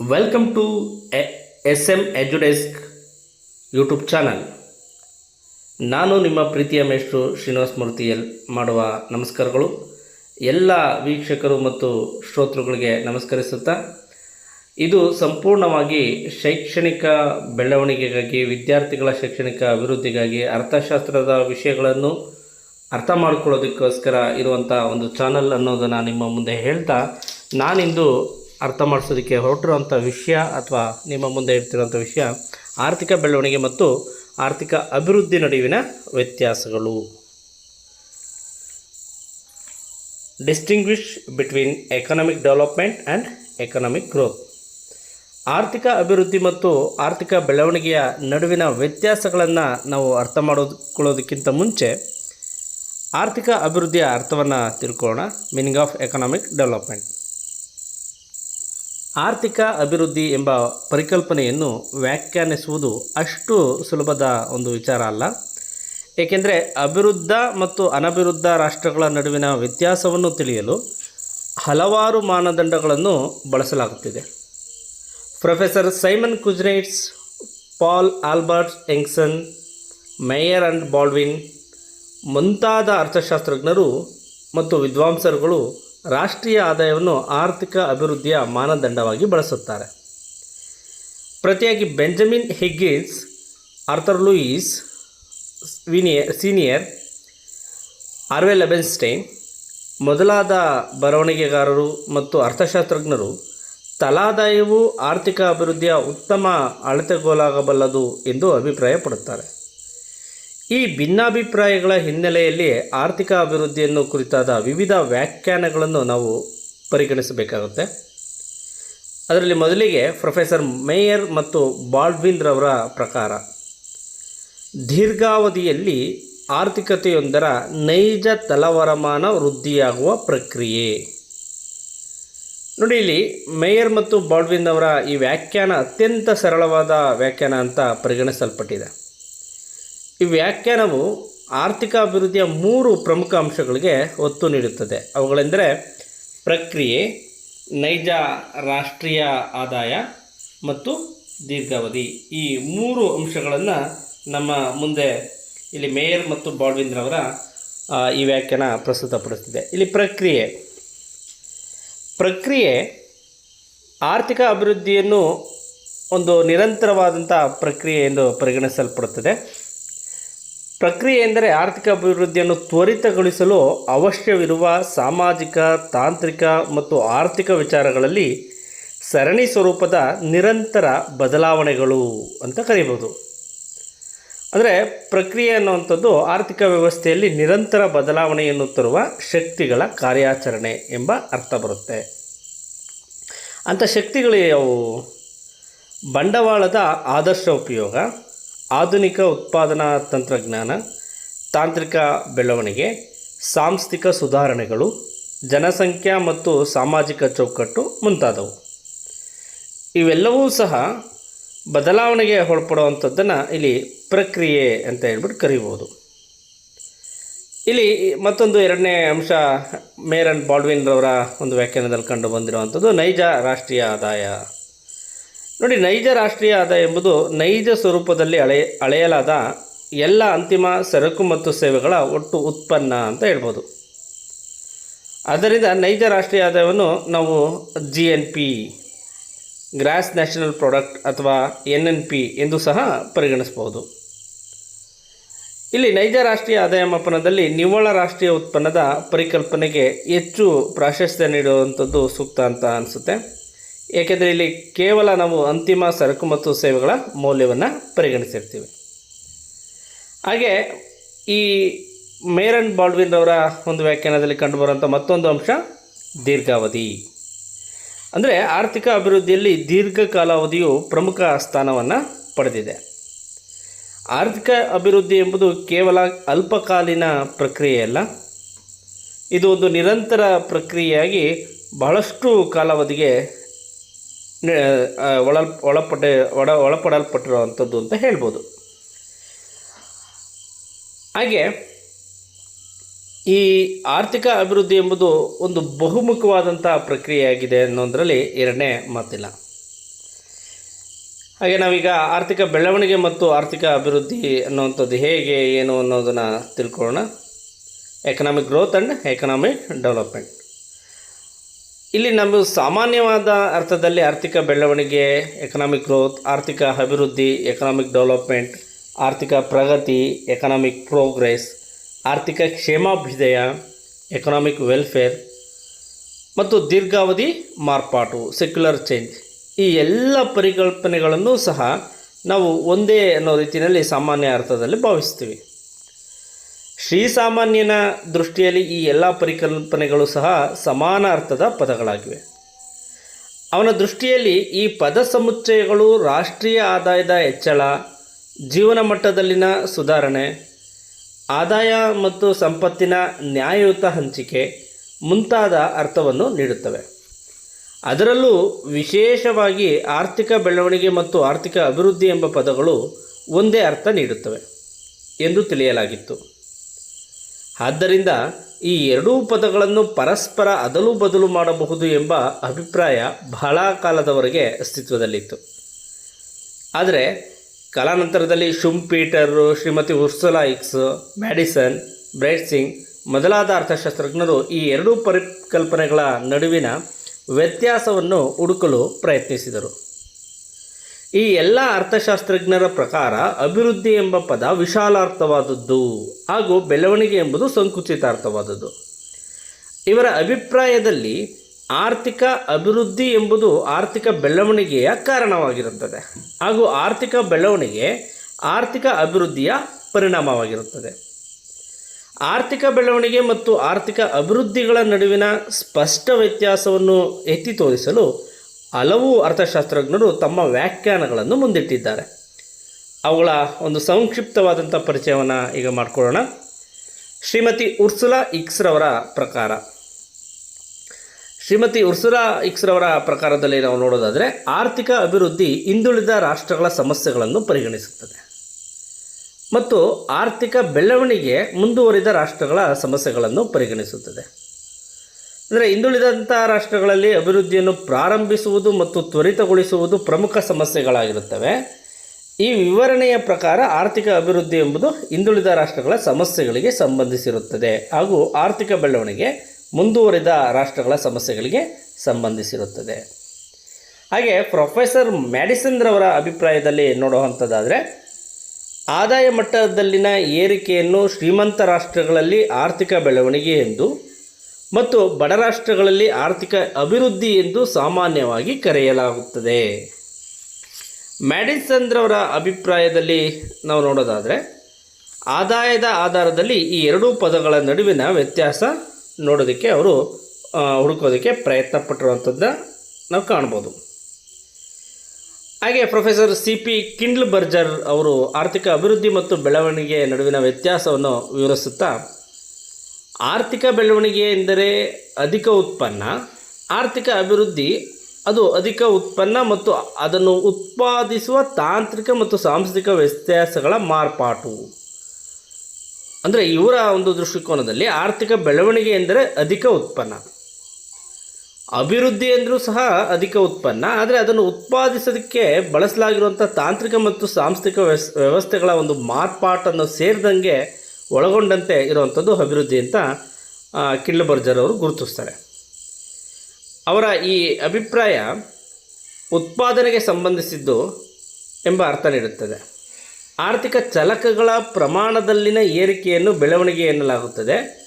Welcome to S M Edudesk YouTube channel ನಾನು ನಿಮ್ಮ ಪ್ರೀತಿಯ ಮೇಷ್ಟ್ರು ಶ್ರೀನಿವಾಸ ಮೂರ್ತಿ ಎಲ್ ಮಾಡುವ ನಮಸ್ಕಾರಗಳು. ಎಲ್ಲ ವೀಕ್ಷಕರು ಮತ್ತು ಶ್ರೋತೃಗಳಿಗೆ ನಮಸ್ಕರಿಸುತ್ತಾ, ಇದು ಸಂಪೂರ್ಣವಾಗಿ ಶೈಕ್ಷಣಿಕ ಬೆಳವಣಿಗೆಗಾಗಿ, ವಿದ್ಯಾರ್ಥಿಗಳ ಶೈಕ್ಷಣಿಕ ಅಭಿವೃದ್ಧಿಗಾಗಿ, ಅರ್ಥಶಾಸ್ತ್ರದ ವಿಷಯಗಳನ್ನು ಅರ್ಥ ಮಾಡ್ಕೊಳ್ಳೋದಕ್ಕೋಸ್ಕರ ಇರುವಂಥ ಒಂದು ಚಾನಲ್ ಅನ್ನೋದನ್ನು ನಿಮ್ಮ ಮುಂದೆ ಹೇಳ್ತಾ, ನಾನಿಂದು ಅರ್ಥ ಮಾಡಿಸೋದಕ್ಕೆ ಹೊರಟಿರುವಂಥ ವಿಷಯ ಅಥವಾ ನಿಮ್ಮ ಮುಂದೆ ಇರ್ತಿರೋಂಥ ವಿಷಯ ಆರ್ಥಿಕ ಬೆಳವಣಿಗೆ ಮತ್ತು ಆರ್ಥಿಕ ಅಭಿವೃದ್ಧಿ ನಡುವಿನ ವ್ಯತ್ಯಾಸಗಳು. Distinguish between economic development and economic growth ಆರ್ಥಿಕ ಅಭಿವೃದ್ಧಿ ಮತ್ತು ಆರ್ಥಿಕ ಬೆಳವಣಿಗೆಯ ನಡುವಿನ ವ್ಯತ್ಯಾಸಗಳನ್ನು ನಾವು ಅರ್ಥ ಮಾಡಿಕೊಳ್ಳೋದಕ್ಕಿಂತ ಮುಂಚೆ ಆರ್ಥಿಕ ಅಭಿವೃದ್ಧಿಯ ಅರ್ಥವನ್ನು ತಿಳ್ಕೊಳ್ಳೋಣ. ಮೀನಿಂಗ್ ಆಫ್ ಎಕನಾಮಿಕ್ ಡೆವಲಪ್ಮೆಂಟ್ ಆರ್ಥಿಕ ಅಭಿವೃದ್ಧಿ ಎಂಬ ಪರಿಕಲ್ಪನೆಯನ್ನು ವ್ಯಾಖ್ಯಾನಿಸುವುದು ಅಷ್ಟು ಸುಲಭದ ಒಂದು ವಿಚಾರ ಅಲ್ಲ. ಏಕೆಂದರೆ ಅಭಿವೃದ್ಧ ಮತ್ತು ಅನಭಿವೃದ್ಧ ರಾಷ್ಟ್ರಗಳ ನಡುವಿನ ವ್ಯತ್ಯಾಸವನ್ನು ತಿಳಿಯಲು ಹಲವಾರು ಮಾನದಂಡಗಳನ್ನು ಬಳಸಲಾಗುತ್ತಿದೆ. Professor Simon Kuznets, Paul Albert ಎಂಗ್ಸನ್, Meier and Baldwin ಮುಂತಾದ ಅರ್ಥಶಾಸ್ತ್ರಜ್ಞರು ಮತ್ತು ವಿದ್ವಾಂಸರುಗಳು ರಾಷ್ಟ್ರೀಯ ಆದಾಯವನ್ನು ಆರ್ಥಿಕ ಅಭಿವೃದ್ಧಿಯ ಮಾನದಂಡವಾಗಿ ಬಳಸುತ್ತಾರೆ. ಪ್ರತಿಯಾಗಿ Benjamin Higgins, Arthur Lewis, Viner, Senior, Harvey Leibenstein, ಮೊದಲಾದ ಬರವಣಿಗೆಗಾರರು ಮತ್ತು ಅರ್ಥಶಾಸ್ತ್ರಜ್ಞರು ತಲಾದಾಯವು ಆರ್ಥಿಕ ಅಭಿವೃದ್ಧಿಯ ಉತ್ತಮ ಅಳತೆಗೋಲಾಗಬಲ್ಲದು ಎಂದು ಅಭಿಪ್ರಾಯಪಡುತ್ತಾರೆ. ಈ ಭಿನ್ನಾಭಿಪ್ರಾಯಗಳ ಹಿನ್ನೆಲೆಯಲ್ಲಿ ಆರ್ಥಿಕ ಅಭಿವೃದ್ಧಿಯನ್ನು ಕುರಿತಾದ ವಿವಿಧ ವ್ಯಾಖ್ಯಾನಗಳನ್ನು ನಾವು ಪರಿಗಣಿಸಬೇಕಾಗುತ್ತೆ. ಅದರಲ್ಲಿ ಮೊದಲಿಗೆ ಪ್ರೊಫೆಸರ್ ಮೇಯರ್ ಮತ್ತು ಬಾಲ್ಡ್ವಿನ್ ರವರ ಪ್ರಕಾರ, ದೀರ್ಘಾವಧಿಯಲ್ಲಿ ಆರ್ಥಿಕತೆಯೊಂದರ ನೈಜ ತಲವರಮಾನ ವೃದ್ಧಿಯಾಗುವ ಪ್ರಕ್ರಿಯೆ. ನೋಡಿ, ಇಲ್ಲಿ ಮೇಯರ್ ಮತ್ತು ಬಾಲ್ಡ್ವಿನ್ ಅವರ ಈ ವ್ಯಾಖ್ಯಾನ ಅತ್ಯಂತ ಸರಳವಾದ ವ್ಯಾಖ್ಯಾನ ಅಂತ ಪರಿಗಣಿಸಲ್ಪಟ್ಟಿದೆ. ಈ ವ್ಯಾಖ್ಯಾನವು ಆರ್ಥಿಕ ಅಭಿವೃದ್ಧಿಯ ಮೂರು ಪ್ರಮುಖ ಅಂಶಗಳಿಗೆ ಒತ್ತು ನೀಡುತ್ತದೆ. ಅವುಗಳೆಂದರೆ ಪ್ರಕ್ರಿಯೆ, ನೈಜ ರಾಷ್ಟ್ರೀಯ ಆದಾಯ ಮತ್ತು ದೀರ್ಘಾವಧಿ. ಈ ಮೂರು ಅಂಶಗಳನ್ನು ನಮ್ಮ ಮುಂದೆ ಇಲ್ಲಿ ಮೇಯರ್ ಮತ್ತು ಬಾಳ್ವಿಂದ್ರವರ ರವರ ಈ ವ್ಯಾಖ್ಯಾನ ಪ್ರಸ್ತುತಪಡಿಸ್ತಿದೆ. ಇಲ್ಲಿ ಪ್ರಕ್ರಿಯೆ. ಪ್ರಕ್ರಿಯೆ ಆರ್ಥಿಕ ಅಭಿವೃದ್ಧಿಯನ್ನು ಒಂದು ನಿರಂತರವಾದಂಥ ಪ್ರಕ್ರಿಯೆ ಎಂದು ಪರಿಗಣಿಸಲ್ಪಡುತ್ತದೆ. ಪ್ರಕ್ರಿಯೆ ಎಂದರೆ ಆರ್ಥಿಕ ಅಭಿವೃದ್ಧಿಯನ್ನು ತ್ವರಿತಗೊಳಿಸಲು ಅವಶ್ಯವಿರುವ ಸಾಮಾಜಿಕ, ತಾಂತ್ರಿಕ ಮತ್ತು ಆರ್ಥಿಕ ವಿಚಾರಗಳಲ್ಲಿ ಸರಣಿ ಸ್ವರೂಪದ ನಿರಂತರ ಬದಲಾವಣೆಗಳು ಅಂತ ಕರೀಬೋದು. ಅಂದರೆ ಪ್ರಕ್ರಿಯೆ ಅನ್ನುವಂಥದ್ದು ಆರ್ಥಿಕ ವ್ಯವಸ್ಥೆಯಲ್ಲಿ ನಿರಂತರ ಬದಲಾವಣೆಯನ್ನು ತರುವ ಶಕ್ತಿಗಳ ಕಾರ್ಯಾಚರಣೆ ಎಂಬ ಅರ್ಥ ಬರುತ್ತೆ. ಅಂಥ ಶಕ್ತಿಗಳು ಯಾವುವು? ಬಂಡವಾಳದ ಆದರ್ಶ ಉಪಯೋಗ ಆಧುನಿಕ ಉತ್ಪಾದನಾ ತಂತ್ರಜ್ಞಾನ, ತಾಂತ್ರಿಕ ಬೆಳವಣಿಗೆ, ಸಾಂಸ್ಥಿಕ ಸುಧಾರಣೆಗಳು, ಜನಸಂಖ್ಯಾ ಮತ್ತು ಸಾಮಾಜಿಕ ಚೌಕಟ್ಟು ಮುಂತಾದವು. ಇವೆಲ್ಲವೂ ಸಹ ಬದಲಾವಣೆಗೆ ಒಳಪಡುವಂಥದ್ದನ್ನು ಇಲ್ಲಿ ಪ್ರಕ್ರಿಯೆ ಅಂತ ಹೇಳ್ಬಿಟ್ಟು ಕರೀಬೋದು ಇಲ್ಲಿ ಮತ್ತೊಂದು ಎರಡನೇ ಅಂಶ ಮೇರನ್ ಬಾಲ್ವಿನ್ರವರ ಒಂದು ವ್ಯಾಖ್ಯಾನದಲ್ಲಿ ಕಂಡು ಬಂದಿರುವಂಥದ್ದು ನೈಜ ರಾಷ್ಟ್ರೀಯ ಆದಾಯ. ನೋಡಿ, ನೈಜ ರಾಷ್ಟ್ರೀಯ ಆದಾಯ ಎಂಬುದು ನೈಜ ಸ್ವರೂಪದಲ್ಲಿ ಅಳೆ, ಅಳೆಯಲಾದ ಎಲ್ಲ ಅಂತಿಮ ಸರಕು ಮತ್ತು ಸೇವೆಗಳ ಒಟ್ಟು ಉತ್ಪನ್ನ ಅಂತ ಹೇಳ್ಬೋದು. ಆದ್ದರಿಂದ ನೈಜ ರಾಷ್ಟ್ರೀಯ ಆದಾಯವನ್ನು ನಾವು G N P gross national product ಅಥವಾ ಎನ್ ಎನ್ ಪಿ ಎಂದು ಸಹ ಪರಿಗಣಿಸಬಹುದು. ಇಲ್ಲಿ ನೈಜ ರಾಷ್ಟ್ರೀಯ ಆದಾಯ ಮಾಪನದಲ್ಲಿ ನಿವ್ವಳ ರಾಷ್ಟ್ರೀಯ ಉತ್ಪನ್ನದ ಪರಿಕಲ್ಪನೆಗೆ ಹೆಚ್ಚು ಪ್ರಾಶಸ್ತ್ಯ ನೀಡುವಂಥದ್ದು ಸೂಕ್ತ ಅಂತ ಅನಿಸುತ್ತೆ. ಏಕೆಂದರೆ ಇಲ್ಲಿ ಕೇವಲ ನಾವು ಅಂತಿಮ ಸರಕು ಮತ್ತು ಸೇವೆಗಳ ಮೌಲ್ಯವನ್ನು ಪರಿಗಣಿಸಿರ್ತೀವಿ. ಹಾಗೆ ಈ ಮೇರನ್ ಬಾಲ್ಡ್ವಿನ್ ಅವರ ಒಂದು ವ್ಯಾಖ್ಯಾನದಲ್ಲಿ ಕಂಡುಬರುವಂಥ ಮತ್ತೊಂದು ಅಂಶ, ದೀರ್ಘಾವಧಿ. ಅಂದರೆ ಆರ್ಥಿಕ ಅಭಿವೃದ್ಧಿಯಲ್ಲಿ ದೀರ್ಘಕಾಲಾವಧಿಯು ಪ್ರಮುಖ ಸ್ಥಾನವನ್ನು ಪಡೆದಿದೆ. ಆರ್ಥಿಕ ಅಭಿವೃದ್ಧಿ ಎಂಬುದು ಕೇವಲ ಅಲ್ಪಕಾಲೀನ ಪ್ರಕ್ರಿಯೆಯಲ್ಲ, ಇದು ಒಂದು ನಿರಂತರ ಪ್ರಕ್ರಿಯೆಯಾಗಿ ಬಹಳಷ್ಟು ಕಾಲಾವಧಿಗೆ ಒಳ ಒಳಪಟ್ಟೆ ಒಳ ಒಳಪಡಲ್ಪಟ್ಟಿರುವಂಥದ್ದು ಅಂತ ಹೇಳ್ಬೋದು. ಹಾಗೆ, ಈ ಆರ್ಥಿಕ ಅಭಿವೃದ್ಧಿ ಎಂಬುದು ಒಂದು ಬಹುಮುಖವಾದಂಥ ಪ್ರಕ್ರಿಯೆಯಾಗಿದೆ ಅನ್ನೋದರಲ್ಲಿ ಎರಡನೇ ಮಾತಿಲ್ಲ. ಹಾಗೆ ನಾವೀಗ ಆರ್ಥಿಕ ಬೆಳವಣಿಗೆ ಮತ್ತು ಆರ್ಥಿಕ ಅಭಿವೃದ್ಧಿ ಅನ್ನುವಂಥದ್ದು ಹೇಗೆ, ಏನು ಅನ್ನೋದನ್ನು ತಿಳ್ಕೊಳ್ಳೋಣ. Economic growth and economic development ಇಲ್ಲಿ ನಮ್ಮ ಸಾಮಾನ್ಯವಾದ ಅರ್ಥದಲ್ಲಿ ಆರ್ಥಿಕ ಬೆಳವಣಿಗೆ ಎಕನಾಮಿಕ್ ಗ್ರೋತ್ ಆರ್ಥಿಕ ಅಭಿವೃದ್ಧಿ ಎಕನಾಮಿಕ್ ಡೆವಲಪ್ಮೆಂಟ್ ಆರ್ಥಿಕ ಪ್ರಗತಿ ಎಕನಾಮಿಕ್ ಪ್ರೋಗ್ರೆಸ್ ಆರ್ಥಿಕ ಕ್ಷೇಮಾಭ್ಯುದಯ ಎಕನಾಮಿಕ್ ವೆಲ್ಫೇರ್ ಮತ್ತು ದೀರ್ಘಾವಧಿ ಮಾರ್ಪಾಟು ಸೆಕ್ಯುಲರ್ ಚೇಂಜ್ ಈ ಎಲ್ಲ ಪರಿಕಲ್ಪನೆಗಳನ್ನು ಸಹ ನಾವು ಒಂದೇ ಅನ್ನೋ ರೀತಿಯಲ್ಲಿ ಸಾಮಾನ್ಯ ಅರ್ಥದಲ್ಲಿ ಭಾವಿಸ್ತೀವಿ. ಶ್ರೀಸಾಮಾನ್ಯನ ದೃಷ್ಟಿಯಲ್ಲಿ ಈ ಎಲ್ಲ ಪರಿಕಲ್ಪನೆಗಳು ಸಹ ಸಮಾನ ಅರ್ಥದ ಪದಗಳಾಗಿವೆ. ಅವನ ದೃಷ್ಟಿಯಲ್ಲಿ ಈ ಪದ ಸಮುಚ್ಚಯಗಳು ರಾಷ್ಟ್ರೀಯ ಆದಾಯದ ಹೆಚ್ಚಳ, ಜೀವನ ಮಟ್ಟದಲ್ಲಿನ ಸುಧಾರಣೆ, ಆದಾಯ ಮತ್ತು ಸಂಪತ್ತಿನ ನ್ಯಾಯಯುತ ಹಂಚಿಕೆ ಮುಂತಾದ ಅರ್ಥವನ್ನು ನೀಡುತ್ತವೆ. ಅದರಲ್ಲೂ ವಿಶೇಷವಾಗಿ ಆರ್ಥಿಕ ಬೆಳವಣಿಗೆ ಮತ್ತು ಆರ್ಥಿಕ ಅಭಿವೃದ್ಧಿ ಎಂಬ ಪದಗಳು ಒಂದೇ ಅರ್ಥ ನೀಡುತ್ತವೆ ಎಂದು ತಿಳಿಯಲಾಗಿತ್ತು. ಆದ್ದರಿಂದ ಈ ಎರಡೂ ಪದಗಳನ್ನು ಪರಸ್ಪರ ಅದಲು ಬದಲು ಮಾಡಬಹುದು ಎಂಬ ಅಭಿಪ್ರಾಯ ಬಹಳ ಕಾಲದವರೆಗೆ ಅಸ್ತಿತ್ವದಲ್ಲಿತ್ತು. ಆದರೆ ಕಾಲಾನಂತರದಲ್ಲಿ Peter Shrimati Ursula Hicks Madison, Bright Singh ಮೊದಲಾದ ಅರ್ಥಶಾಸ್ತ್ರಜ್ಞರು ಈ ಎರಡೂ ಪರಿಕಲ್ಪನೆಗಳ ನಡುವಿನ ವ್ಯತ್ಯಾಸವನ್ನು ಹುಡುಕಲು ಪ್ರಯತ್ನಿಸಿದರು. ಈ ಎಲ್ಲ ಅರ್ಥಶಾಸ್ತ್ರಜ್ಞರ ಪ್ರಕಾರ ಅಭಿವೃದ್ಧಿ ಎಂಬ ಪದ ವಿಶಾಲಾರ್ಥವಾದದ್ದು ಹಾಗೂ ಬೆಳವಣಿಗೆ ಎಂಬುದು ಸಂಕುಚಿತಾರ್ಥವಾದದ್ದು. ಇವರ ಅಭಿಪ್ರಾಯದಲ್ಲಿ ಆರ್ಥಿಕ ಅಭಿವೃದ್ಧಿ ಎಂಬುದು ಆರ್ಥಿಕ ಬೆಳವಣಿಗೆಯ ಕಾರಣವಾಗಿರುತ್ತದೆ ಹಾಗೂ ಆರ್ಥಿಕ ಬೆಳವಣಿಗೆ ಆರ್ಥಿಕ ಅಭಿವೃದ್ಧಿಯ ಪರಿಣಾಮವಾಗಿರುತ್ತದೆ. ಆರ್ಥಿಕ ಬೆಳವಣಿಗೆ ಮತ್ತು ಆರ್ಥಿಕ ಅಭಿವೃದ್ಧಿಗಳ ನಡುವಿನ ಸ್ಪಷ್ಟ ವ್ಯತ್ಯಾಸವನ್ನು ಎತ್ತಿ ತೋರಿಸಲು ಹಲವು ಅರ್ಥಶಾಸ್ತ್ರಜ್ಞರು ತಮ್ಮ ವ್ಯಾಖ್ಯಾನಗಳನ್ನು ಮುಂದಿಟ್ಟಿದ್ದಾರೆ. ಅವುಗಳ ಒಂದು ಸಂಕ್ಷಿಪ್ತವಾದಂಥ ಪರಿಚಯವನ್ನು ಈಗ ಮಾಡಿಕೊಳ್ಳೋಣ. ಶ್ರೀಮತಿ ಉರ್ಸುಲಾ ಇಕ್ಸ್ರವರ ಪ್ರಕಾರ. ಶ್ರೀಮತಿ ಉರ್ಸುಲಾ ಇಕ್ಸ್ರವರ ಪ್ರಕಾರದಲ್ಲಿ ನಾವು ನೋಡೋದಾದರೆ, ಆರ್ಥಿಕ ಅಭಿವೃದ್ಧಿ ಹಿಂದುಳಿದ ರಾಷ್ಟ್ರಗಳ ಸಮಸ್ಯೆಗಳನ್ನು ಪರಿಗಣಿಸುತ್ತದೆ. ಮತ್ತು ಆರ್ಥಿಕ ಬೆಳವಣಿಗೆ ಮುಂದುವರಿದ ರಾಷ್ಟ್ರಗಳ ಸಮಸ್ಯೆಗಳನ್ನು ಪರಿಗಣಿಸುತ್ತದೆ. ಅಂದರೆ ಹಿಂದುಳಿದಂಥ ರಾಷ್ಟ್ರಗಳಲ್ಲಿ ಅಭಿವೃದ್ಧಿಯನ್ನು ಪ್ರಾರಂಭಿಸುವುದು ಮತ್ತು ತ್ವರಿತಗೊಳಿಸುವುದು ಪ್ರಮುಖ ಸಮಸ್ಯೆಗಳಾಗಿರುತ್ತವೆ. ಈ ವಿವರಣೆಯ ಪ್ರಕಾರ ಆರ್ಥಿಕ ಅಭಿವೃದ್ಧಿ ಎಂಬುದು ಹಿಂದುಳಿದ ರಾಷ್ಟ್ರಗಳ ಸಮಸ್ಯೆಗಳಿಗೆ ಸಂಬಂಧಿಸಿರುತ್ತದೆ ಹಾಗೂ ಆರ್ಥಿಕ ಬೆಳವಣಿಗೆ ಮುಂದುವರಿದ ರಾಷ್ಟ್ರಗಳ ಸಮಸ್ಯೆಗಳಿಗೆ ಸಂಬಂಧಿಸಿರುತ್ತದೆ. ಹಾಗೆ ಪ್ರೊಫೆಸರ್ ಮ್ಯಾಡಿಸನ್ರವರ ಅಭಿಪ್ರಾಯದಲ್ಲಿ ನೋಡುವಂಥದ್ದಾದರೆ, ಆದಾಯ ಮಟ್ಟದಲ್ಲಿನ ಏರಿಕೆಯನ್ನು ಶ್ರೀಮಂತ ರಾಷ್ಟ್ರಗಳಲ್ಲಿ ಆರ್ಥಿಕ ಬೆಳವಣಿಗೆ ಎಂದು ಮತ್ತು ಬಡ ರಾಷ್ಟ್ರಗಳಲ್ಲಿ ಆರ್ಥಿಕ ಅಭಿವೃದ್ಧಿ ಎಂದು ಸಾಮಾನ್ಯವಾಗಿ ಕರೆಯಲಾಗುತ್ತದೆ. ಮ್ಯಾಡಿಸನ್ರವರ ಅಭಿಪ್ರಾಯದಲ್ಲಿ ನಾವು ನೋಡೋದಾದರೆ, ಆದಾಯದ ಆಧಾರದಲ್ಲಿ ಈ ಎರಡೂ ಪದಗಳ ನಡುವಿನ ವ್ಯತ್ಯಾಸ ನೋಡೋದಕ್ಕೆ ಅವರು ಹುಡುಕೋದಕ್ಕೆ ಪ್ರಯತ್ನ ಪಟ್ಟಿರುವಂಥದ್ದನ್ನ ನಾವು ಕಾಣ್ಬೋದು. ಹಾಗೆ professor C P Kindleberger ಅವರು ಆರ್ಥಿಕ ಅಭಿವೃದ್ಧಿ ಮತ್ತು ಬೆಳವಣಿಗೆ ನಡುವಿನ ವ್ಯತ್ಯಾಸವನ್ನು ವಿವರಿಸುತ್ತಾ ಆರ್ಥಿಕ ಬೆಳವಣಿಗೆ ಎಂದರೆ ಅಧಿಕ ಉತ್ಪನ್ನ, ಆರ್ಥಿಕ ಅಭಿವೃದ್ಧಿ, ಅದು ಅಧಿಕ ಉತ್ಪನ್ನ ಮತ್ತು ಅದನ್ನು ಉತ್ಪಾದಿಸುವ ತಾಂತ್ರಿಕ ಮತ್ತು ಸಾಂಸ್ಥಿಕ ವ್ಯತ್ಯಾಸಗಳ ಮಾರ್ಪಾಟು. ಅಂದರೆ ಇವರ ಒಂದು ದೃಷ್ಟಿಕೋನದಲ್ಲಿ ಆರ್ಥಿಕ ಬೆಳವಣಿಗೆ ಎಂದರೆ ಅಧಿಕ ಉತ್ಪನ್ನ. ಅಭಿವೃದ್ಧಿ ಎಂದರೂ ಸಹ ಅಧಿಕ ಉತ್ಪನ್ನ, ಆದರೆ ಅದನ್ನು ಉತ್ಪಾದಿಸೋದಕ್ಕೆ ಬಳಸಲಾಗಿರುವಂಥ ತಾಂತ್ರಿಕ ಮತ್ತು ಸಾಂಸ್ಥಿಕ ವ್ಯವಸ್ಥೆಗಳ ಒಂದು ಮಾರ್ಪಾಟನ್ನು ಸೇರಿದಂಗೆ ಒಳಗೊಂಡಂತೆ ಇರುವಂಥದ್ದು ಅಭಿವೃದ್ಧಿ ಅಂತ ಕಿಳ್ಳಬರ್ಜರ್ ಅವರು ಗುರುತಿಸ್ತಾರೆ. ಅವರ ಈ ಅಭಿಪ್ರಾಯ ಉತ್ಪಾದನೆಗೆ ಸಂಬಂಧಿಸಿದ್ದು ಎಂಬ ಅರ್ಥ ನೀಡುತ್ತದೆ. ಆರ್ಥಿಕ ಚಲಕಗಳ ಪ್ರಮಾಣದಲ್ಲಿನ ಏರಿಕೆಯನ್ನು ಬೆಳವಣಿಗೆ ಎನ್ನಲಾಗುತ್ತದೆ.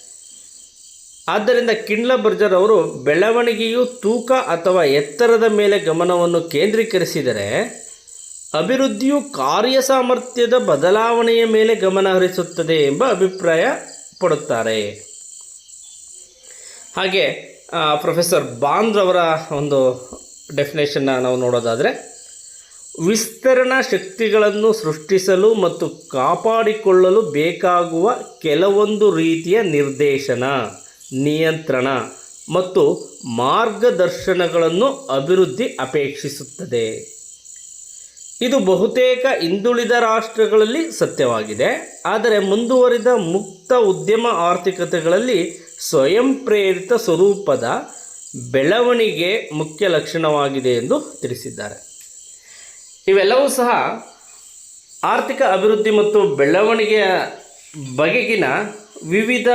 ಆದ್ದರಿಂದ ಕಿಂಡ್ಲ ಬರ್ಜರ್ ಅವರು ಬೆಳವಣಿಗೆಯು ತೂಕ ಅಥವಾ ಎತ್ತರದ ಮೇಲೆ ಗಮನವನ್ನು ಕೇಂದ್ರೀಕರಿಸಿದರೆ ಅಭಿವೃದ್ಧಿಯು ಕಾರ್ಯ ಸಾಮರ್ಥ್ಯದ ಬದಲಾವಣೆಯ ಮೇಲೆ ಗಮನ ಹರಿಸುತ್ತದೆ ಎಂಬ ಅಭಿಪ್ರಾಯ ಪಡುತ್ತಾರೆ. ಹಾಗೆ ಪ್ರೊಫೆಸರ್ ಬಾಂದ್ರವರ ಒಂದು ಡೆಫಿನೇಷನ್ನ ನಾವು ನೋಡೋದಾದರೆ, ವಿಸ್ತರಣಾ ಶಕ್ತಿಗಳನ್ನು ಸೃಷ್ಟಿಸಲು ಮತ್ತು ಕಾಪಾಡಿಕೊಳ್ಳಲು ಬೇಕಾಗುವ ಕೆಲವೊಂದು ರೀತಿಯ ನಿರ್ದೇಶನ, ನಿಯಂತ್ರಣ ಮತ್ತು ಮಾರ್ಗದರ್ಶನಗಳನ್ನು ಅಭಿವೃದ್ಧಿ ಅಪೇಕ್ಷಿಸುತ್ತದೆ. ಇದು ಬಹುತೇಕ ಹಿಂದುಳಿದ ರಾಷ್ಟ್ರಗಳಲ್ಲಿ ಸತ್ಯವಾಗಿದೆ. ಆದರೆ ಮುಂದುವರಿದ ಮುಕ್ತ ಉದ್ಯಮ ಆರ್ಥಿಕತೆಗಳಲ್ಲಿ ಸ್ವಯಂ ಪ್ರೇರಿತ ಸ್ವರೂಪದ ಬೆಳವಣಿಗೆ ಮುಖ್ಯ ಲಕ್ಷಣವಾಗಿದೆ ಎಂದು ತಿಳಿಸಿದ್ದಾರೆ. ಇವೆಲ್ಲವೂ ಸಹ ಆರ್ಥಿಕ ಅಭಿವೃದ್ಧಿ ಮತ್ತು ಬೆಳವಣಿಗೆಯ ಬಗೆಗಿನ ವಿವಿಧ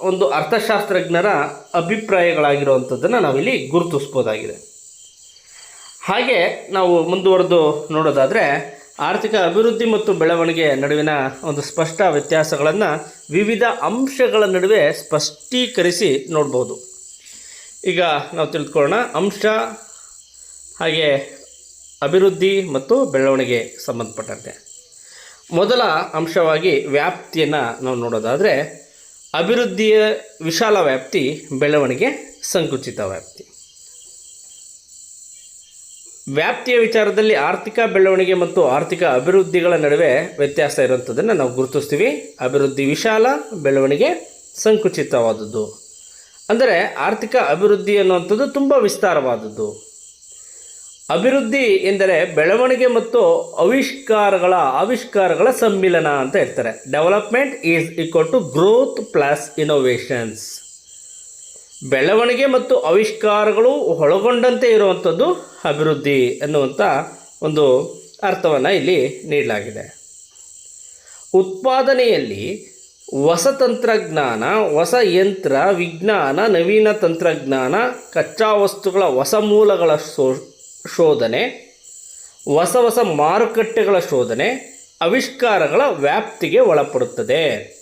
ಒಂದು ಅರ್ಥಶಾಸ್ತ್ರಜ್ಞರ ಅಭಿಪ್ರಾಯಗಳಾಗಿರುವಂಥದ್ದನ್ನು ನಾವಿಲ್ಲಿ ಗುರುತಿಸ್ಬೋದಾಗಿದೆ. ಹಾಗೆ ನಾವು ಮುಂದುವರೆದು ನೋಡೋದಾದರೆ ಆರ್ಥಿಕ ಅಭಿವೃದ್ಧಿ ಮತ್ತು ಬೆಳವಣಿಗೆ ನಡುವಿನ ಒಂದು ಸ್ಪಷ್ಟ ವ್ಯತ್ಯಾಸಗಳನ್ನು ವಿವಿಧ ಅಂಶಗಳ ನಡುವೆ ಸ್ಪಷ್ಟೀಕರಿಸಿ ನೋಡ್ಬೋದು. ಈಗ ನಾವು ತಿಳಿದುಕೊಳ್ಳೋಣ ಅಂಶ, ಹಾಗೆ ಅಭಿವೃದ್ಧಿ ಮತ್ತು ಬೆಳವಣಿಗೆ ಸಂಬಂಧಪಟ್ಟಂತೆ. ಮೊದಲ ಅಂಶವಾಗಿ ವ್ಯಾಪ್ತಿಯನ್ನು ನಾವು ನೋಡೋದಾದರೆ ಅಭಿವೃದ್ಧಿಯ ವಿಶಾಲ ವ್ಯಾಪ್ತಿ, ಬೆಳವಣಿಗೆ ಸಂಕುಚಿತ ವ್ಯಾಪ್ತಿ. ವ್ಯಾಪ್ತಿಯ ವಿಚಾರದಲ್ಲಿ ಆರ್ಥಿಕ ಬೆಳವಣಿಗೆ ಮತ್ತು ಆರ್ಥಿಕ ಅಭಿವೃದ್ಧಿಗಳ ನಡುವೆ ವ್ಯತ್ಯಾಸ ಇರುವಂಥದ್ದನ್ನು ನಾವು ಗುರುತಿಸ್ತೀವಿ. ಅಭಿವೃದ್ಧಿ ವಿಶಾಲ, ಬೆಳವಣಿಗೆ ಸಂಕುಚಿತವಾದದ್ದು. ಅಂದರೆ ಆರ್ಥಿಕ ಅಭಿವೃದ್ಧಿ ಅನ್ನುವಂಥದ್ದು ತುಂಬ ವಿಸ್ತಾರವಾದದ್ದು. ಅಭಿವೃದ್ಧಿ ಎಂದರೆ ಬೆಳವಣಿಗೆ ಮತ್ತು ಆವಿಷ್ಕಾರಗಳ ಆವಿಷ್ಕಾರಗಳ ಸಮ್ಮಿಲನ ಅಂತ ಹೇಳ್ತಾರೆ. Development is equal to growth plus innovations ಬೆಳವಣಿಗೆ ಮತ್ತು ಆವಿಷ್ಕಾರಗಳು ಒಳಗೊಂಡಂತೆ ಇರುವಂಥದ್ದು ಅಭಿವೃದ್ಧಿ ಎನ್ನುವಂಥ ಒಂದು ಅರ್ಥವನ್ನು ಇಲ್ಲಿ ನೀಡಲಾಗಿದೆ. ಉತ್ಪಾದನೆಯಲ್ಲಿ ಹೊಸ ತಂತ್ರಜ್ಞಾನ, ಹೊಸ ಯಂತ್ರ, ವಿಜ್ಞಾನ, ನವೀನ ತಂತ್ರಜ್ಞಾನ, ಕಚ್ಚಾ ವಸ್ತುಗಳ ಹೊಸ ಮೂಲಗಳ ಶೋ, ಶೋಧನೆ, ಹೊಸ ಹೊಸ ಮಾರುಕಟ್ಟೆಗಳ ಶೋಧನೆ, ಆವಿಷ್ಕಾರಗಳ ವ್ಯಾಪ್ತಿಗೆ ಒಳಪಡುತ್ತದೆ.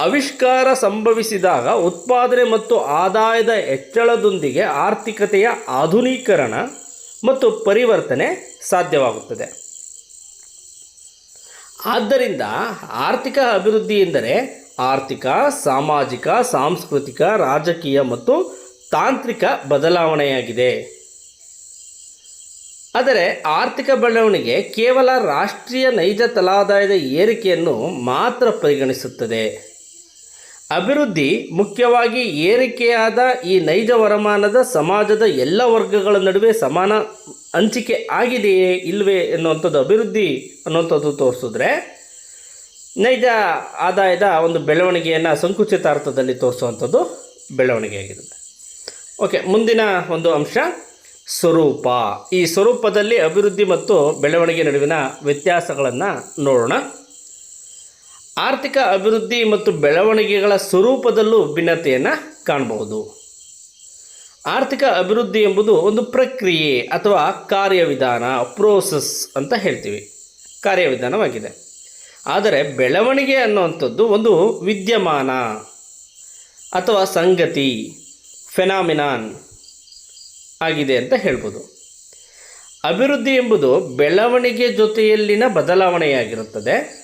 ಆವಿಷ್ಕಾರ ಸಂಭವಿಸಿದಾಗ ಉತ್ಪಾದನೆ ಮತ್ತು ಆದಾಯದ ಹೆಚ್ಚಳದೊಂದಿಗೆ ಆರ್ಥಿಕತೆಯ ಆಧುನೀಕರಣ ಮತ್ತು ಪರಿವರ್ತನೆ ಸಾಧ್ಯವಾಗುತ್ತದೆ. ಆದ್ದರಿಂದ ಆರ್ಥಿಕ ಅಭಿವೃದ್ಧಿ ಎಂದರೆ ಆರ್ಥಿಕ, ಸಾಮಾಜಿಕ, ಸಾಂಸ್ಕೃತಿಕ, ರಾಜಕೀಯ ಮತ್ತು ತಾಂತ್ರಿಕ ಬದಲಾವಣೆಯಾಗಿದೆ. ಆದರೆ ಆರ್ಥಿಕ ಬೆಳವಣಿಗೆ ಕೇವಲ ರಾಷ್ಟ್ರೀಯ ನೈಜ ತಲಾದಾಯದ ಏರಿಕೆಯನ್ನು ಮಾತ್ರ ಪರಿಗಣಿಸುತ್ತದೆ. ಅಭಿವೃದ್ಧಿ ಮುಖ್ಯವಾಗಿ ಏರಿಕೆಯಾದ ಈ ನೈಜ ವರಮಾನದ ಸಮಾಜದ ಎಲ್ಲ ವರ್ಗಗಳ ನಡುವೆ ಸಮಾನ ಹಂಚಿಕೆ ಆಗಿದೆಯೇ ಇಲ್ಲವೇ ಎನ್ನುವಂಥದ್ದು ಅಭಿವೃದ್ಧಿ ಅನ್ನುವಂಥದ್ದು ತೋರಿಸಿದ್ರೆ ನೈಜ ಆದಾಯದ ಒಂದು ಬೆಳವಣಿಗೆಯನ್ನು ಸಂಕುಚಿತ ಅರ್ಥದಲ್ಲಿ ತೋರಿಸುವಂಥದ್ದು ಬೆಳವಣಿಗೆಯಾಗಿರುತ್ತೆ ಓಕೆ, ಮುಂದಿನ ಒಂದು ಅಂಶ, ಸ್ವರೂಪ. ಈ ಸ್ವರೂಪದಲ್ಲಿ ಅಭಿವೃದ್ಧಿ ಮತ್ತು ಬೆಳವಣಿಗೆ ನಡುವಿನ ವ್ಯತ್ಯಾಸಗಳನ್ನು ನೋಡೋಣ. ಆರ್ಥಿಕ ಅಭಿವೃದ್ಧಿ ಮತ್ತು ಬೆಳವಣಿಗೆಗಳ ಸ್ವರೂಪದಲ್ಲೂ ಭಿನ್ನತೆಯನ್ನು ಕಾಣಬಹುದು. ಆರ್ಥಿಕ ಅಭಿವೃದ್ಧಿ ಎಂಬುದು ಒಂದು ಪ್ರಕ್ರಿಯೆ ಅಥವಾ ಕಾರ್ಯವಿಧಾನ ಪ್ರೋಸೆಸ್ ಅಂತ ಹೇಳ್ತೀವಿ. ಕಾರ್ಯವಿಧಾನವಾಗಿದೆ. ಆದರೆ ಬೆಳವಣಿಗೆ ಅನ್ನುವಂಥದ್ದು ಒಂದು ವಿದ್ಯಮಾನ ಅಥವಾ ಸಂಗತಿ ಫೆನಾಮಿನಾನ್ ಆಗಿದೆ ಅಂತ ಹೇಳ್ಬೋದು. ಅಭಿವೃದ್ಧಿ ಎಂಬುದು ಬೆಳವಣಿಗೆ ಜೊತೆಯಲ್ಲಿನ ಬದಲಾವಣೆಯಾಗಿರುತ್ತದೆ.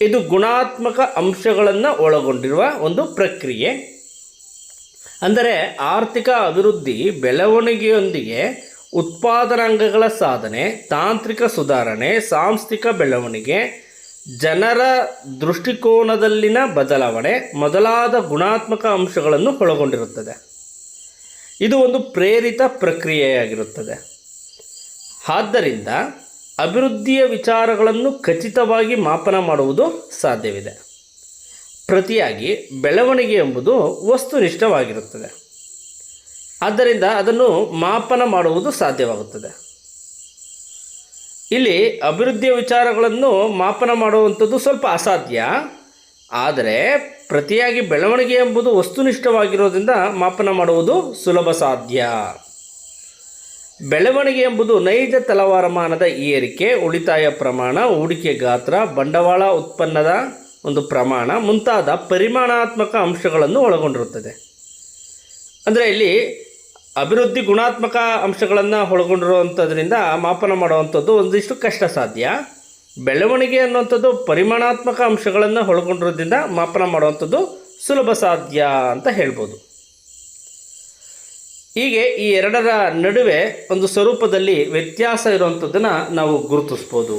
ಇದು ಗುಣಾತ್ಮಕ ಅಂಶಗಳನ್ನು ಒಳಗೊಂಡಿರುವ ಒಂದು ಪ್ರಕ್ರಿಯೆ. ಅಂದರೆ ಆರ್ಥಿಕ ಅಭಿವೃದ್ಧಿ, ಬೆಳವಣಿಗೆಯೊಂದಿಗೆ ಉತ್ಪಾದನಾಂಗಗಳ ಸಾಧನೆ, ತಾಂತ್ರಿಕ ಸುಧಾರಣೆ, ಸಾಂಸ್ಥಿಕ ಬೆಳವಣಿಗೆ, ಜನರ ದೃಷ್ಟಿಕೋನದಲ್ಲಿನ ಬದಲಾವಣೆ ಮೊದಲಾದ ಗುಣಾತ್ಮಕ ಅಂಶಗಳನ್ನು ಒಳಗೊಂಡಿರುತ್ತದೆ. ಇದು ಒಂದು ಪ್ರೇರಿತ ಪ್ರಕ್ರಿಯೆಯಾಗಿರುತ್ತದೆ. ಆದ್ದರಿಂದ ಅಭಿವೃದ್ಧಿಯ ವಿಚಾರಗಳನ್ನು ಖಚಿತವಾಗಿ ಮಾಪನ ಮಾಡುವುದು ಸಾಧ್ಯವಿದೆ. ಪ್ರತಿಯಾಗಿ ಬೆಳವಣಿಗೆ ಎಂಬುದು ವಸ್ತುನಿಷ್ಠವಾಗಿರುತ್ತದೆ. ಆದ್ದರಿಂದ ಅದನ್ನು ಮಾಪನ ಮಾಡುವುದು ಸಾಧ್ಯವಾಗುತ್ತದೆ. ಇಲ್ಲಿ ಅಭಿವೃದ್ಧಿಯ ವಿಚಾರಗಳನ್ನು ಮಾಪನ ಮಾಡುವಂಥದ್ದು ಸ್ವಲ್ಪ ಅಸಾಧ್ಯ. ಆದರೆ ಪ್ರತಿಯಾಗಿ ಬೆಳವಣಿಗೆ ಎಂಬುದು ವಸ್ತುನಿಷ್ಠವಾಗಿರೋದ್ರಿಂದ ಮಾಪನ ಮಾಡುವುದು ಸುಲಭ ಸಾಧ್ಯ. ಬೆಳವಣಿಗೆ ಎಂಬುದು ನೈಜ ತಲವಾರಮಾನದ ಏರಿಕೆ, ಉಳಿತಾಯ ಪ್ರಮಾಣ, ಹೂಡಿಕೆ ಗಾತ್ರ, ಬಂಡವಾಳ ಉತ್ಪನ್ನದ ಒಂದು ಪ್ರಮಾಣ ಮುಂತಾದ ಪರಿಮಾಣಾತ್ಮಕ ಅಂಶಗಳನ್ನು ಒಳಗೊಂಡಿರುತ್ತದೆ. ಅಂದರೆ ಇಲ್ಲಿ ಅಭಿವೃದ್ಧಿ ಗುಣಾತ್ಮಕ ಅಂಶಗಳನ್ನು ಒಳಗೊಂಡಿರುವಂಥದ್ರಿಂದ ಮಾಪನ ಮಾಡುವಂಥದ್ದು ಒಂದಿಷ್ಟು ಕಷ್ಟ ಸಾಧ್ಯ. ಬೆಳವಣಿಗೆ ಅನ್ನುವಂಥದ್ದು ಪರಿಮಾಣಾತ್ಮಕ ಅಂಶಗಳನ್ನು ಒಳಗೊಂಡಿರೋದ್ರಿಂದ ಮಾಪನ ಮಾಡುವಂಥದ್ದು ಸುಲಭ ಸಾಧ್ಯ ಅಂತ ಹೇಳ್ಬೋದು. ಹೀಗೆ ಈ ಎರಡರ ನಡುವೆ ಒಂದು ಸ್ವರೂಪದಲ್ಲಿ ವ್ಯತ್ಯಾಸ ಇರುವಂಥದ್ದನ್ನು ನಾವು ಗುರುತಿಸ್ಬೋದು.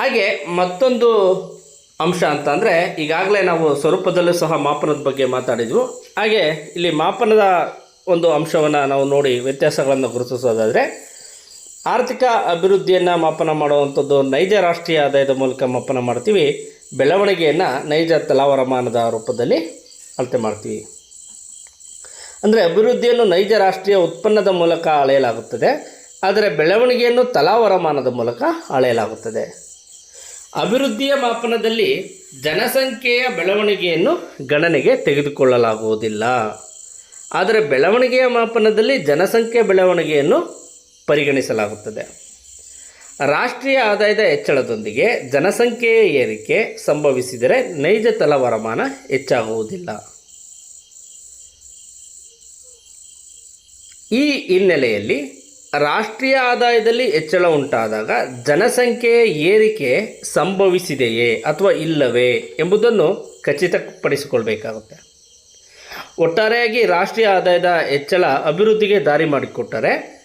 ಹಾಗೆ ಮತ್ತೊಂದು ಅಂಶ ಅಂತ ಅಂದರೆ ಈಗಾಗಲೇ ನಾವು ಸ್ವರೂಪದಲ್ಲೂ ಸಹ ಮಾಪನದ ಬಗ್ಗೆ ಮಾತಾಡಿದ್ವು. ಹಾಗೆ ಇಲ್ಲಿ ಮಾಪನದ ಒಂದು ಅಂಶವನ್ನು ನಾವು ನೋಡಿ ವ್ಯತ್ಯಾಸಗಳನ್ನು ಗುರುತಿಸೋದಾದರೆ, ಆರ್ಥಿಕ ಅಭಿವೃದ್ಧಿಯನ್ನು ಮಾಪನ ಮಾಡುವಂಥದ್ದು ನೈಜ ರಾಷ್ಟ್ರೀಯ ಆದಾಯದ ಮೂಲಕ ಮಾಪನ ಮಾಡ್ತೀವಿ. ಬೆಳವಣಿಗೆಯನ್ನು ನೈಜ ತಲಾವರಮಾನದ ರೂಪದಲ್ಲಿ ಅಳತೆ ಮಾಡ್ತೀವಿ. ಅಂದರೆ ಅಭಿವೃದ್ಧಿಯನ್ನು ನೈಜ ರಾಷ್ಟ್ರೀಯ ಉತ್ಪನ್ನದ ಮೂಲಕ ಅಳೆಯಲಾಗುತ್ತದೆ. ಆದರೆ ಬೆಳವಣಿಗೆಯನ್ನು ತಲಾವರಮಾನದ ಮೂಲಕ ಅಳೆಯಲಾಗುತ್ತದೆ. ಅಭಿವೃದ್ಧಿಯ ಮಾಪನದಲ್ಲಿ ಜನಸಂಖ್ಯೆಯ ಬೆಳವಣಿಗೆಯನ್ನು ಗಣನೆಗೆ ತೆಗೆದುಕೊಳ್ಳಲಾಗುವುದಿಲ್ಲ. ಆದರೆ ಬೆಳವಣಿಗೆಯ ಮಾಪನದಲ್ಲಿ ಜನಸಂಖ್ಯೆ ಬೆಳವಣಿಗೆಯನ್ನು ಪರಿಗಣಿಸಲಾಗುತ್ತದೆ. ರಾಷ್ಟ್ರೀಯ ಆದಾಯದ ಹೆಚ್ಚಳದೊಂದಿಗೆ ಜನಸಂಖ್ಯೆಯ ಏರಿಕೆ ಸಂಭವಿಸಿದರೆ ನೈಜ ತಲವರಮಾನ ಹೆಚ್ಚಾಗುವುದಿಲ್ಲ. ಈ ಹಿನ್ನೆಲೆಯಲ್ಲಿ ರಾಷ್ಟ್ರೀಯ ಆದಾಯದಲ್ಲಿ ಹೆಚ್ಚಳ ಉಂಟಾದಾಗ ಜನಸಂಖ್ಯೆಯ ಏರಿಕೆ ಸಂಭವಿಸಿದೆಯೇ ಅಥವಾ ಇಲ್ಲವೇ ಎಂಬುದನ್ನು ಖಚಿತಪಡಿಸಿಕೊಳ್ಬೇಕಾಗುತ್ತೆ. ಒಟ್ಟಾರೆಯಾಗಿ ರಾಷ್ಟ್ರೀಯ ಆದಾಯದ ಹೆಚ್ಚಳ ಅಭಿವೃದ್ಧಿಗೆ ದಾರಿ ಮಾಡಿಕೊಟ್ಟರೆ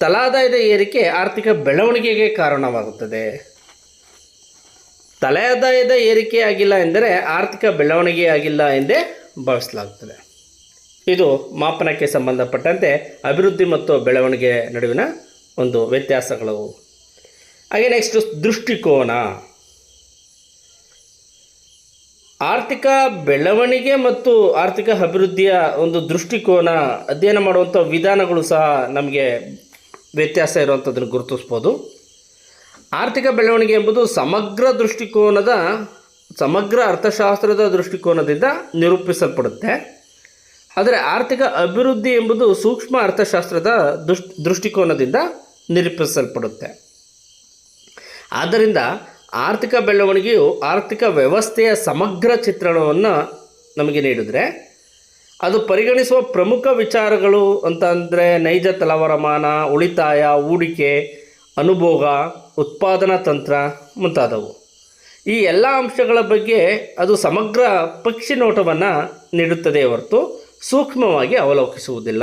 ತಲಾದಾಯದ ಏರಿಕೆ ಆರ್ಥಿಕ ಬೆಳವಣಿಗೆಗೆ ಕಾರಣವಾಗುತ್ತದೆ. ತಲೆಯಾದಾಯದ ಏರಿಕೆ ಆಗಿಲ್ಲ ಎಂದರೆ ಆರ್ಥಿಕ ಬೆಳವಣಿಗೆ ಆಗಿಲ್ಲ ಎಂದೇ ಭಾವಿಸಲಾಗುತ್ತದೆ. ಇದು ಮಾಪನಕ್ಕೆ ಸಂಬಂಧಪಟ್ಟಂತೆ ಅಭಿವೃದ್ಧಿ ಮತ್ತು ಬೆಳವಣಿಗೆ ನಡುವಿನ ಒಂದು ವ್ಯತ್ಯಾಸಗಳು. ಹಾಗೆ ನೆಕ್ಸ್ಟ್ ದೃಷ್ಟಿಕೋನ. ಆರ್ಥಿಕ ಬೆಳವಣಿಗೆ ಮತ್ತು ಆರ್ಥಿಕ ಅಭಿವೃದ್ಧಿಯ ಒಂದು ದೃಷ್ಟಿಕೋನ, ಅಧ್ಯಯನ ಮಾಡುವಂಥ ವಿಧಾನಗಳು ಸಹ ನಮಗೆ ವ್ಯತ್ಯಾಸ ಇರುವಂಥದ್ದನ್ನು ಗುರುತಿಸ್ಬೋದು. ಆರ್ಥಿಕ ಬೆಳವಣಿಗೆ ಎಂಬುದು ಸಮಗ್ರ ದೃಷ್ಟಿಕೋನದ, ಸಮಗ್ರ ಅರ್ಥಶಾಸ್ತ್ರದ ದೃಷ್ಟಿಕೋನದಿಂದ ನಿರೂಪಿಸಲ್ಪಡುತ್ತೆ. ಆದರೆ ಆರ್ಥಿಕ ಅಭಿವೃದ್ಧಿ ಎಂಬುದು ಸೂಕ್ಷ್ಮ ಅರ್ಥಶಾಸ್ತ್ರದ ದೃಷ್, ದೃಷ್ಟಿಕೋನದಿಂದ ನಿರೂಪಿಸಲ್ಪಡುತ್ತೆ. ಆದ್ದರಿಂದ ಆರ್ಥಿಕ ಬೆಳವಣಿಗೆಯು ಆರ್ಥಿಕ ವ್ಯವಸ್ಥೆಯ ಸಮಗ್ರ ಚಿತ್ರಣವನ್ನು ನಮಗೆ ನೀಡಿದರೆ, ಅದು ಪರಿಗಣಿಸುವ ಪ್ರಮುಖ ವಿಚಾರಗಳು ಅಂತ ಅಂದರೆ ನೈಜ ತಲವರಮಾನ, ಉಳಿತಾಯ, ಹೂಡಿಕೆ, ಅನುಭೋಗ, ಉತ್ಪಾದನಾ ತಂತ್ರ ಮುಂತಾದವು. ಈ ಎಲ್ಲ ಅಂಶಗಳ ಬಗ್ಗೆ ಅದು ಸಮಗ್ರ ಪಕ್ಷಿ ನೋಟವನ್ನು ನೀಡುತ್ತದೆ ಹೊರತು ಸೂಕ್ಷ್ಮವಾಗಿ ಅವಲೋಕಿಸುವುದಿಲ್ಲ.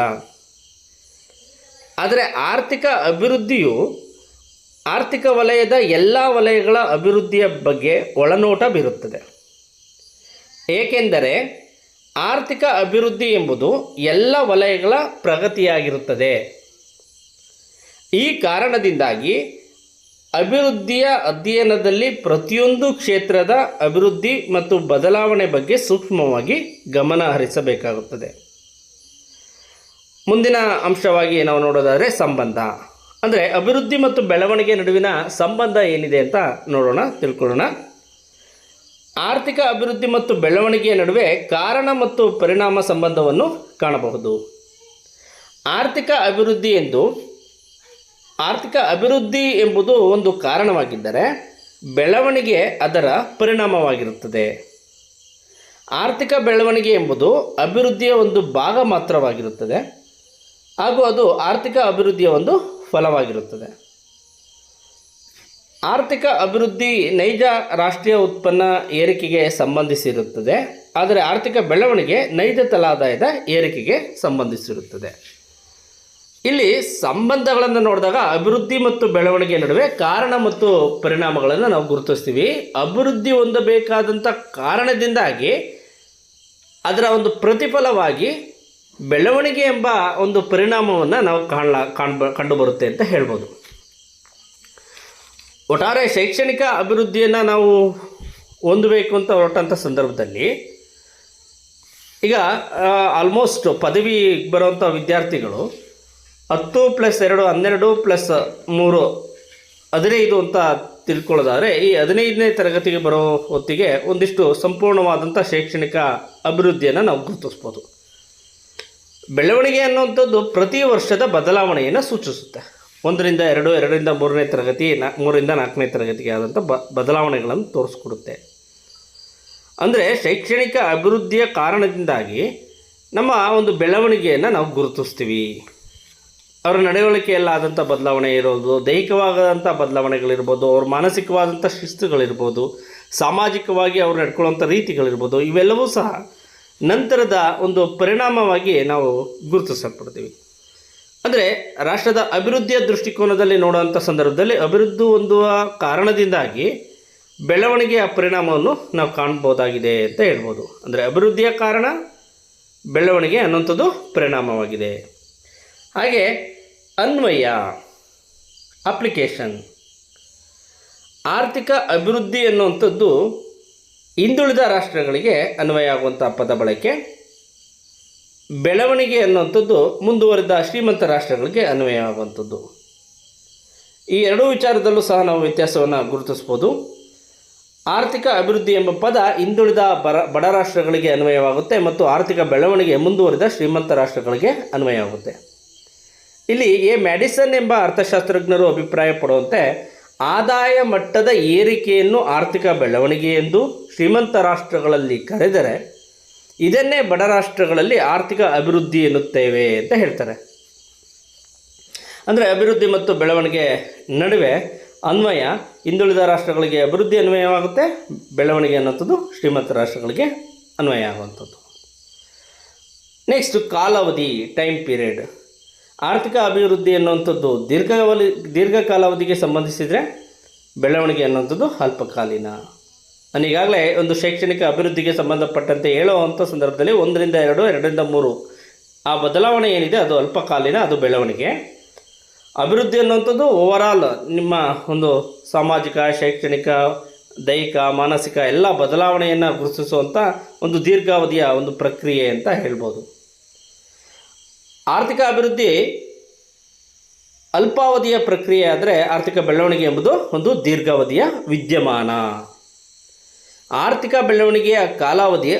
ಆದರೆ ಆರ್ಥಿಕ ಅಭಿವೃದ್ಧಿಯು ಆರ್ಥಿಕ ವಲಯದ ಎಲ್ಲ ವಲಯಗಳ ಅಭಿವೃದ್ಧಿಯ ಬಗ್ಗೆ ಒಳನೋಟ ಬೀರುತ್ತದೆ. ಏಕೆಂದರೆ ಆರ್ಥಿಕ ಅಭಿವೃದ್ಧಿ ಎಂಬುದು ಎಲ್ಲ ವಲಯಗಳ ಪ್ರಗತಿಯಾಗಿರುತ್ತದೆ. ಈ ಕಾರಣದಿಂದಾಗಿ ಅಭಿವೃದ್ಧಿಯ ಅಧ್ಯಯನದಲ್ಲಿ ಪ್ರತಿಯೊಂದು ಕ್ಷೇತ್ರದ ಅಭಿವೃದ್ಧಿ ಮತ್ತು ಬದಲಾವಣೆ ಬಗ್ಗೆ ಸೂಕ್ಷ್ಮವಾಗಿ ಗಮನ ಹರಿಸಬೇಕಾಗುತ್ತದೆ. ಮುಂದಿನ ಅಂಶವಾಗಿ ನಾವು ನೋಡೋದಾದರೆ ಸಂಬಂಧ. ಅಂದರೆ ಅಭಿವೃದ್ಧಿ ಮತ್ತು ಬೆಳವಣಿಗೆ ನಡುವಿನ ಸಂಬಂಧ ಏನಿದೆ ಅಂತ ನೋಡೋಣ, ತಿಳ್ಕೊಳ್ಳೋಣ. ಆರ್ಥಿಕ ಅಭಿವೃದ್ಧಿ ಮತ್ತು ಬೆಳವಣಿಗೆಯ ನಡುವೆ ಕಾರಣ ಮತ್ತು ಪರಿಣಾಮ ಸಂಬಂಧವನ್ನು ಕಾಣಬಹುದು. ಆರ್ಥಿಕ ಅಭಿವೃದ್ಧಿ ಎಂದು ಆರ್ಥಿಕ ಅಭಿವೃದ್ಧಿ ಎಂಬುದು ಒಂದು ಕಾರಣವಾಗಿದ್ದರೆ ಬೆಳವಣಿಗೆ ಅದರ ಪರಿಣಾಮವಾಗಿರುತ್ತದೆ. ಆರ್ಥಿಕ ಬೆಳವಣಿಗೆ ಎಂಬುದು ಅಭಿವೃದ್ಧಿಯ ಒಂದು ಭಾಗ ಮಾತ್ರವಾಗಿರುತ್ತದೆ. ಹಾಗೂ ಅದು ಆರ್ಥಿಕ ಅಭಿವೃದ್ಧಿಯ ಒಂದು ಫಲವಾಗಿರುತ್ತದೆ. ಆರ್ಥಿಕ ಅಭಿವೃದ್ಧಿ ನೈಜ ರಾಷ್ಟ್ರೀಯ ಉತ್ಪನ್ನ ಏರಿಕೆಗೆ ಸಂಬಂಧಿಸಿರುತ್ತದೆ. ಆದರೆ ಆರ್ಥಿಕ ಬೆಳವಣಿಗೆ ನೈಜ ತಲಾದಾಯದ ಏರಿಕೆಗೆ ಸಂಬಂಧಿಸಿರುತ್ತದೆ. ಇಲ್ಲಿ ಸಂಬಂಧಗಳನ್ನು ನೋಡಿದಾಗ ಅಭಿವೃದ್ಧಿ ಮತ್ತು ಬೆಳವಣಿಗೆ ನಡುವೆ ಕಾರಣ ಮತ್ತು ಪರಿಣಾಮಗಳನ್ನು ನಾವು ಗುರುತಿಸ್ತೀವಿ. ಅಭಿವೃದ್ಧಿ ಹೊಂದಬೇಕಾದಂಥ ಕಾರಣದಿಂದಾಗಿ ಅದರ ಒಂದು ಪ್ರತಿಫಲವಾಗಿ ಬೆಳವಣಿಗೆ ಎಂಬ ಒಂದು ಪರಿಣಾಮವನ್ನು ನಾವು ಕಾಣ ಕಾಣ್ಬ, ಕಂಡುಬರುತ್ತೆ ಅಂತ ಹೇಳ್ಬೋದು. ಒಟ್ಟಾರೆ ಶೈಕ್ಷಣಿಕ ಅಭಿವೃದ್ಧಿಯನ್ನು ನಾವು ಹೊಂದಬೇಕು ಅಂತ ಹೊರಟಂಥ ಸಂದರ್ಭದಲ್ಲಿ ಈಗ ಆಲ್ಮೋಸ್ಟ್ ಪದವಿ ಬರುವಂಥ ವಿದ್ಯಾರ್ಥಿಗಳು ಹತ್ತು ಪ್ಲಸ್ ಎರಡು ಹನ್ನೆರಡು ಪ್ಲಸ್ ಮೂರು. ಹದಿನೈದು ಅಂತ ತಿಳ್ಕೊಳ್ಳೋದಾದರೆ ಈ ಹದಿನೈದನೇ ತರಗತಿಗೆ ಬರೋ ಹೊತ್ತಿಗೆ ಒಂದಿಷ್ಟು ಸಂಪೂರ್ಣವಾದಂಥ ಶೈಕ್ಷಣಿಕ ಅಭಿವೃದ್ಧಿಯನ್ನು ನಾವು ಗುರುತಿಸ್ಬೋದು. ಬೆಳವಣಿಗೆ ಅನ್ನುವಂಥದ್ದು ಪ್ರತಿ ವರ್ಷದ ಬದಲಾವಣೆಯನ್ನು ಸೂಚಿಸುತ್ತೆ. ಒಂದರಿಂದ ಎರಡು, ಎರಡರಿಂದ ಮೂರನೇ ತರಗತಿ, ನಾ, ಮೂರರಿಂದ ನಾಲ್ಕನೇ ತರಗತಿಗೆ ಆದಂಥ ಬ, ಬದಲಾವಣೆಗಳನ್ನು ತೋರಿಸ್ಕೊಡುತ್ತೆ. ಅಂದರೆ ಶೈಕ್ಷಣಿಕ ಅಭಿವೃದ್ಧಿಯ ಕಾರಣದಿಂದಾಗಿ ನಮ್ಮ ಒಂದು ಬೆಳವಣಿಗೆಯನ್ನು ನಾವು ಗುರುತಿಸ್ತೀವಿ. ಅವರ ನಡವಳಿಕೆಯಲ್ಲಾದಂಥ ಬದಲಾವಣೆ ಇರೋದು ದೈಹಿಕವಾದಂಥ ಬದಲಾವಣೆಗಳಿರ್ಬೋದು, ಅವ್ರ ಮಾನಸಿಕವಾದಂಥ ಶಿಸ್ತುಗಳಿರ್ಬೋದು, ಸಾಮಾಜಿಕವಾಗಿ ಅವ್ರು ನಡ್ಕೊಳ್ಳುವಂಥ ರೀತಿಗಳಿರ್ಬೋದು, ಇವೆಲ್ಲವೂ ಸಹ ನಂತರದ ಒಂದು ಪರಿಣಾಮವಾಗಿ ನಾವು ಗುರುತಿಸಲ್ಪಡ್ತೀವಿ. ಅಂದರೆ ರಾಷ್ಟ್ರದ ಅಭಿವೃದ್ಧಿಯ ದೃಷ್ಟಿಕೋನದಲ್ಲಿ ನೋಡುವಂಥ ಸಂದರ್ಭದಲ್ಲಿ ಅಭಿವೃದ್ಧಿ ಹೊಂದುವ ಕಾರಣದಿಂದಾಗಿ ಬೆಳವಣಿಗೆಯ ಪರಿಣಾಮವನ್ನು ನಾವು ಕಾಣ್ಬೋದಾಗಿದೆ ಅಂತ ಹೇಳ್ಬೋದು. ಅಂದರೆ ಅಭಿವೃದ್ಧಿಯ ಕಾರಣ ಬೆಳವಣಿಗೆ ಅನ್ನುವಂಥದ್ದು ಪರಿಣಾಮವಾಗಿದೆ. ಹಾಗೆ ಅನ್ವಯ ಅಪ್ಲಿಕೇಶನ್. ಆರ್ಥಿಕ ಅಭಿವೃದ್ಧಿ ಅನ್ನುವಂಥದ್ದು ಹಿಂದುಳಿದ ರಾಷ್ಟ್ರಗಳಿಗೆ ಅನ್ವಯ ಆಗುವಂಥ ಪದ ಬಳಕೆ. ಬೆಳವಣಿಗೆ ಅನ್ನುವಂಥದ್ದು ಮುಂದುವರಿದ ಶ್ರೀಮಂತ ರಾಷ್ಟ್ರಗಳಿಗೆ ಅನ್ವಯ ಆಗುವಂಥದ್ದು ಈ ಎರಡೂ ವಿಚಾರದಲ್ಲೂ ಸಹ ನಾವು ವ್ಯತ್ಯಾಸವನ್ನು ಗುರುತಿಸ್ಬೋದು. ಆರ್ಥಿಕ ಅಭಿವೃದ್ಧಿ ಎಂಬ ಪದ ಹಿಂದುಳಿದ ಬರ, ಬಡ ರಾಷ್ಟ್ರಗಳಿಗೆ ಅನ್ವಯವಾಗುತ್ತೆ ಮತ್ತು ಆರ್ಥಿಕ ಬೆಳವಣಿಗೆ ಮುಂದುವರಿದ ಶ್ರೀಮಂತ ರಾಷ್ಟ್ರಗಳಿಗೆ ಅನ್ವಯವಾಗುತ್ತೆ. ಇಲ್ಲಿ ಎ ಮ್ಯಾಡಿಸನ್ ಎಂಬ ಅರ್ಥಶಾಸ್ತ್ರಜ್ಞರು ಅಭಿಪ್ರಾಯ ಪಡುವಂತೆ ಆದಾಯ ಮಟ್ಟದ ಏರಿಕೆಯನ್ನು ಆರ್ಥಿಕ ಬೆಳವಣಿಗೆ ಎಂದು ಶ್ರೀಮಂತ ರಾಷ್ಟ್ರಗಳಲ್ಲಿ ಕರೆದರೆ ಇದನ್ನೇ ಬಡ ರಾಷ್ಟ್ರಗಳಲ್ಲಿ ಆರ್ಥಿಕ ಅಭಿವೃದ್ಧಿ ಎನ್ನುತ್ತೇವೆ ಅಂತ ಹೇಳ್ತಾರೆ. ಅಂದರೆ ಅಭಿವೃದ್ಧಿ ಮತ್ತು ಬೆಳವಣಿಗೆ ನಡುವೆ ಅನ್ವಯ, ಹಿಂದುಳಿದ ರಾಷ್ಟ್ರಗಳಿಗೆ ಅಭಿವೃದ್ಧಿ ಅನ್ವಯವಾಗುತ್ತೆ, ಬೆಳವಣಿಗೆ ಅನ್ನೋಂಥದ್ದು ಶ್ರೀಮಂತ ರಾಷ್ಟ್ರಗಳಿಗೆ ಅನ್ವಯ ಆಗುವಂಥದ್ದು. ನೆಕ್ಸ್ಟ್ ಕಾಲಾವಧಿ ಟೈಮ್ ಪೀರಿಯಡ್ ಆರ್ಥಿಕ ಅಭಿವೃದ್ಧಿ ಅನ್ನುವಂಥದ್ದು ದೀರ್ಘಾವಧಿ ದೀರ್ಘಕಾಲಾವಧಿಗೆ ಸಂಬಂಧಿಸಿದರೆ ಬೆಳವಣಿಗೆ ಅನ್ನುವಂಥದ್ದು ಅಲ್ಪಕಾಲೀನ. ನಾನು ಈಗಾಗಲೇ ಒಂದು ಶೈಕ್ಷಣಿಕ ಅಭಿವೃದ್ಧಿಗೆ ಸಂಬಂಧಪಟ್ಟಂತೆ ಹೇಳುವಂಥ ಸಂದರ್ಭದಲ್ಲಿ ಒಂದರಿಂದ ಎರಡು, ಎರಡರಿಂದ ಮೂರು ಆ ಬದಲಾವಣೆ ಏನಿದೆ ಅದು ಅಲ್ಪಕಾಲೀನ, ಅದು ಬೆಳವಣಿಗೆ. ಅಭಿವೃದ್ಧಿ ಅನ್ನುವಂಥದ್ದು ಓವರಾಲ್ ನಿಮ್ಮ ಒಂದು ಸಾಮಾಜಿಕ, ಶೈಕ್ಷಣಿಕ, ದೈಹಿಕ, ಮಾನಸಿಕ ಎಲ್ಲ ಬದಲಾವಣೆಯನ್ನು ಗುರುತಿಸುವಂಥ ಒಂದು ದೀರ್ಘಾವಧಿಯ ಒಂದು ಪ್ರಕ್ರಿಯೆ ಅಂತ ಹೇಳ್ಬೋದು. ಆರ್ಥಿಕ ಅಭಿವೃದ್ಧಿ ಅಲ್ಪಾವಧಿಯ ಪ್ರಕ್ರಿಯೆ ಆದರೆ ಆರ್ಥಿಕ ಬೆಳವಣಿಗೆ ಎಂಬುದು ಒಂದು ದೀರ್ಘಾವಧಿಯ ವಿದ್ಯಮಾನ. ಆರ್ಥಿಕ ಬೆಳವಣಿಗೆಯ ಕಾಲಾವಧಿ,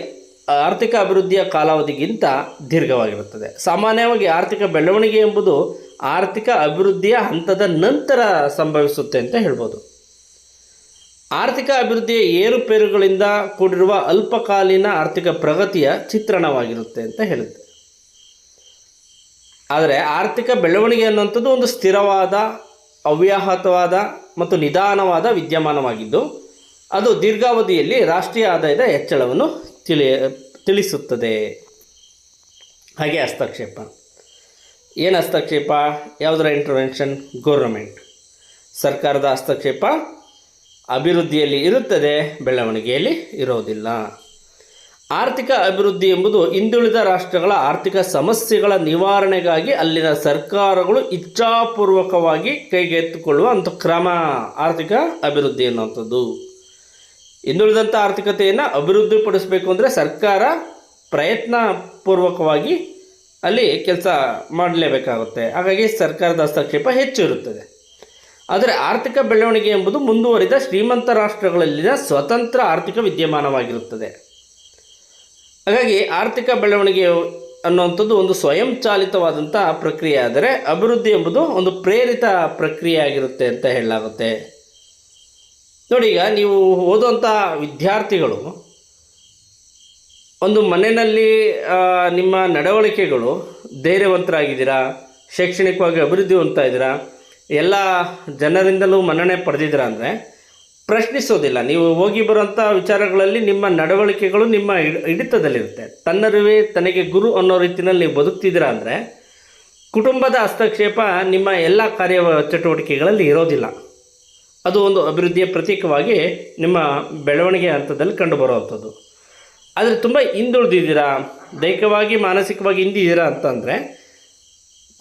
ಆರ್ಥಿಕ ಅಭಿವೃದ್ಧಿಯ ಕಾಲಾವಧಿಗಿಂತ ದೀರ್ಘವಾಗಿರುತ್ತದೆ. ಸಾಮಾನ್ಯವಾಗಿ ಆರ್ಥಿಕ ಬೆಳವಣಿಗೆ ಎಂಬುದು ಆರ್ಥಿಕ ಅಭಿವೃದ್ಧಿಯ ಹಂತದ ನಂತರ ಸಂಭವಿಸುತ್ತೆ ಅಂತ ಹೇಳ್ಬೋದು. ಆರ್ಥಿಕ ಅಭಿವೃದ್ಧಿಯ ಏರುಪೇರುಗಳಿಂದ ಕೂಡಿರುವ ಅಲ್ಪಕಾಲೀನ ಆರ್ಥಿಕ ಪ್ರಗತಿಯ ಚಿತ್ರಣವಾಗಿರುತ್ತೆ ಅಂತ ಹೇಳುತ್ತೆ. ಆದರೆ ಆರ್ಥಿಕ ಬೆಳವಣಿಗೆ ಅನ್ನುವಂಥದ್ದು ಒಂದು ಸ್ಥಿರವಾದ, ಅವ್ಯಾಹತವಾದ ಮತ್ತು ನಿಧಾನವಾದ ವಿದ್ಯಮಾನವಾಗಿದ್ದು, ಅದು ದೀರ್ಘಾವಧಿಯಲ್ಲಿ ರಾಷ್ಟ್ರೀಯ ಆದಾಯದ ಹೆಚ್ಚಳವನ್ನು ತಿಳಿ, ತಿಳಿಸುತ್ತದೆ. ಹಾಗೆ ಹಸ್ತಕ್ಷೇಪ. ಏನು ಹಸ್ತಕ್ಷೇಪ? ಯಾವುದರ ಇಂಟರ್ವೆನ್ಷನ್ ಗೌರ್ಮೆಂಟ್ ಸರ್ಕಾರದ ಹಸ್ತಕ್ಷೇಪ ಅಭಿವೃದ್ಧಿಯಲ್ಲಿ ಇರುತ್ತದೆ, ಬೆಳವಣಿಗೆಯಲ್ಲಿ ಇರೋದಿಲ್ಲ. ಆರ್ಥಿಕ ಅಭಿವೃದ್ಧಿ ಎಂಬುದು ಹಿಂದುಳಿದ ರಾಷ್ಟ್ರಗಳ ಆರ್ಥಿಕ ಸಮಸ್ಯೆಗಳ ನಿವಾರಣೆಗಾಗಿ ಅಲ್ಲಿನ ಸರ್ಕಾರಗಳು ಇಚ್ಛಾಪೂರ್ವಕವಾಗಿ ಕೈಗೆತ್ತಿಕೊಳ್ಳುವ ಅಂಥ ಕ್ರಮ. ಆರ್ಥಿಕ ಅಭಿವೃದ್ಧಿ ಅನ್ನುವಂಥದ್ದು ಹಿಂದುಳಿದಂಥ ಆರ್ಥಿಕತೆಯನ್ನು ಅಭಿವೃದ್ಧಿಪಡಿಸಬೇಕು ಅಂದರೆ ಸರ್ಕಾರ ಪ್ರಯತ್ನ ಪೂರ್ವಕವಾಗಿ ಅಲ್ಲಿ ಕೆಲಸ ಮಾಡಲೇಬೇಕಾಗುತ್ತೆ. ಹಾಗಾಗಿ ಸರ್ಕಾರದ ಹಸ್ತಕ್ಷೇಪ ಹೆಚ್ಚು ಇರುತ್ತದೆ. ಆದರೆ ಆರ್ಥಿಕ ಬೆಳವಣಿಗೆ ಎಂಬುದು ಮುಂದುವರಿದ ಶ್ರೀಮಂತ ರಾಷ್ಟ್ರಗಳಲ್ಲಿನ ಸ್ವತಂತ್ರ ಆರ್ಥಿಕ ವಿದ್ಯಮಾನವಾಗಿರುತ್ತದೆ. ಹಾಗಾಗಿ ಆರ್ಥಿಕ ಬೆಳವಣಿಗೆ ಅನ್ನುವಂಥದ್ದು ಒಂದು ಸ್ವಯಂಚಾಲಿತವಾದಂಥ ಪ್ರಕ್ರಿಯೆ ಆದರೆ ಅಭಿವೃದ್ಧಿ ಎಂಬುದು ಒಂದು ಪ್ರೇರಿತ ಪ್ರಕ್ರಿಯೆ ಆಗಿರುತ್ತೆ ಅಂತ ಹೇಳಲಾಗುತ್ತೆ. ನೋಡಿ ಈಗ ನೀವು ಓದುವಂಥ ವಿದ್ಯಾರ್ಥಿಗಳು, ಒಂದು ಮನೆಯಲ್ಲಿ ನಿಮ್ಮ ನಡವಳಿಕೆಗಳು ಧೈರ್ಯವಂತರಾಗಿದ್ದೀರಾ, ಶೈಕ್ಷಣಿಕವಾಗಿ ಅಭಿವೃದ್ಧಿ ಹೊಂದ್ತಾ ಇದ್ದೀರಾ ಎಲ್ಲ ಜನರಿಂದಲೂ ಮನ್ನಣೆ ಪಡೆದಿದ್ದೀರಾ ಅಂದರೆ ಪ್ರಶ್ನಿಸೋದಿಲ್ಲ. ನೀವು ಹೋಗಿ ಬರುವಂಥ ವಿಚಾರಗಳಲ್ಲಿ ನಿಮ್ಮ ನಡವಳಿಕೆಗಳು ನಿಮ್ಮ ಹಿಡ್- ಹಿಡಿತದಲ್ಲಿರುತ್ತೆ. ತನ್ನರಿವೆ, ತನಗೆ ಗುರು ಅನ್ನೋ ರೀತಿಯಲ್ಲಿ ನೀವು ಬದುಕ್ತಿದ್ದೀರಾ ಅಂದರೆ, ಕುಟುಂಬದ ಹಸ್ತಕ್ಷೇಪ ನಿಮ್ಮ ಎಲ್ಲ ಕಾರ್ಯ ಚಟುವಟಿಕೆಗಳಲ್ಲಿ ಇರೋದಿಲ್ಲ. ಅದು ಒಂದು ಅಭಿವೃದ್ಧಿಯ ಪ್ರತೀಕವಾಗಿ ನಿಮ್ಮ ಬೆಳವಣಿಗೆ ಹಂತದಲ್ಲಿ ಕಂಡುಬರುವಂಥದ್ದು. ಆದರೆ ತುಂಬ ಹಿಂದುಳಿದಿದ್ದೀರಾ? ದೈಹಿಕವಾಗಿ, ಮಾನಸಿಕವಾಗಿ ಹಿಂದಿದ್ದೀರಾ ಅಂತಂದರೆ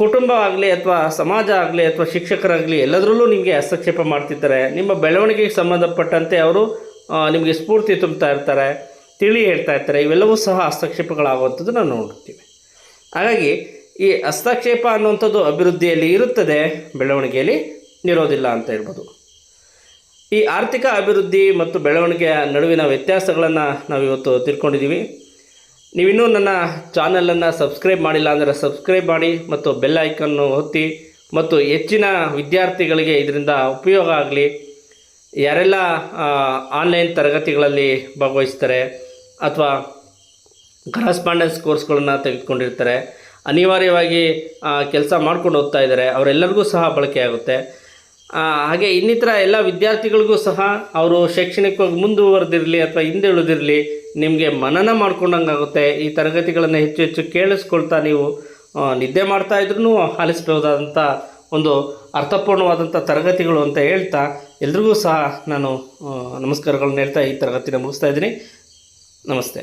ಕುಟುಂಬ ಆಗಲಿ ಅಥವಾ ಸಮಾಜ ಆಗಲಿ ಅಥವಾ ಶಿಕ್ಷಕರಾಗಲಿ ಎಲ್ಲದರಲ್ಲೂ ನಿಮಗೆ ಹಸ್ತಕ್ಷೇಪ ಮಾಡ್ತಿರ್ತಾರೆ. ನಿಮ್ಮ ಬೆಳವಣಿಗೆಗೆ ಸಂಬಂಧಪಟ್ಟಂತೆ ಅವರು ನಿಮಗೆ ಸ್ಫೂರ್ತಿ ತುಂಬ್ತಾ ಇರ್ತಾರೆ, ತಿಳಿ ಹೇಳ್ತಾ ಇರ್ತಾರೆ. ಇವೆಲ್ಲವೂ ಸಹ ಹಸ್ತಕ್ಷೇಪಗಳಾಗುವಂಥದ್ದು ನಾವು ನೋಡ್ತೀವಿ. ಹಾಗಾಗಿ ಈ ಹಸ್ತಕ್ಷೇಪ ಅನ್ನುವಂಥದ್ದು ಅಭಿವೃದ್ಧಿಯಲ್ಲಿ ಇರುತ್ತದೆ, ಬೆಳವಣಿಗೆಯಲ್ಲಿ ಇರೋದಿಲ್ಲ ಅಂತ ಹೇಳ್ಬೋದು. ಈ ಆರ್ಥಿಕ ಅಭಿವೃದ್ಧಿ ಮತ್ತು ಬೆಳವಣಿಗೆಯ ನಡುವಿನ ವ್ಯತ್ಯಾಸಗಳನ್ನು ನಾವು ಇವತ್ತು ತಿಳ್ಕೊಂಡಿದ್ದೀವಿ. ನೀವಿನ್ನೂ ನನ್ನ ಚಾನಲನ್ನು ಸಬ್ಸ್ಕ್ರೈಬ್ ಮಾಡಿಲ್ಲ ಅಂದರೆ ಸಬ್ಸ್ಕ್ರೈಬ್ ಮಾಡಿ ಮತ್ತು ಬೆಲ್ ಐಕನ್ನು ಒತ್ತಿ ಮತ್ತು ಹೆಚ್ಚಿನ ವಿದ್ಯಾರ್ಥಿಗಳಿಗೆ ಇದರಿಂದ ಉಪಯೋಗ ಆಗಲಿ. ಯಾರೆಲ್ಲ ಆನ್ಲೈನ್ ತರಗತಿಗಳಲ್ಲಿ ಭಾಗವಹಿಸ್ತಾರೆ ಅಥವಾ ಕರಸ್ಪಾಂಡೆನ್ಸ್ ಕೋರ್ಸ್ಗಳನ್ನು ತೆಗೆದುಕೊಂಡಿರ್ತಾರೆ ಅನಿವಾರ್ಯವಾಗಿ ಕೆಲಸ ಮಾಡ್ಕೊಂಡು ಹೋಗ್ತಾ ಇದ್ದಾರೆ ಅವರೆಲ್ಲರಿಗೂ ಸಹ ಬಳಕೆಯಾಗುತ್ತೆ ಆ, ಹಾಗೆ ಇನ್ನಿತರ ಎಲ್ಲ ವಿದ್ಯಾರ್ಥಿಗಳಿಗೂ ಸಹ ಅವರು ಶೈಕ್ಷಣಿಕವಾಗಿ ಮುಂದುವರೆದಿರಲಿ ಅಥವಾ ಹಿಂದೆ ಉಳಿದಿರಲಿ, ನಿಮಗೆ ಮನನ ಮಾಡ್ಕೊಂಡಂಗಾಗುತ್ತೆ. ಈ ತರಗತಿಗಳನ್ನು ಹೆಚ್ಚು ಹೆಚ್ಚು ಕೇಳಿಸ್ಕೊಳ್ತಾ ನೀವು ನಿದ್ದೆ ಮಾಡ್ತಾ ಇದ್ರೂ ಆಲಿಸಬಹುದಾದಂಥ ಒಂದು ಅರ್ಥಪೂರ್ಣವಾದಂಥ ತರಗತಿಗಳು ಅಂತ ಹೇಳ್ತಾ ಎಲ್ರಿಗೂ ಸಹ ನಾನು ನಮಸ್ಕಾರಗಳನ್ನ ಹೇಳ್ತಾ ಈ ತರಗತಿನ ಮುಗಿಸ್ತಾ ಇದ್ದೀನಿ. ನಮಸ್ತೆ.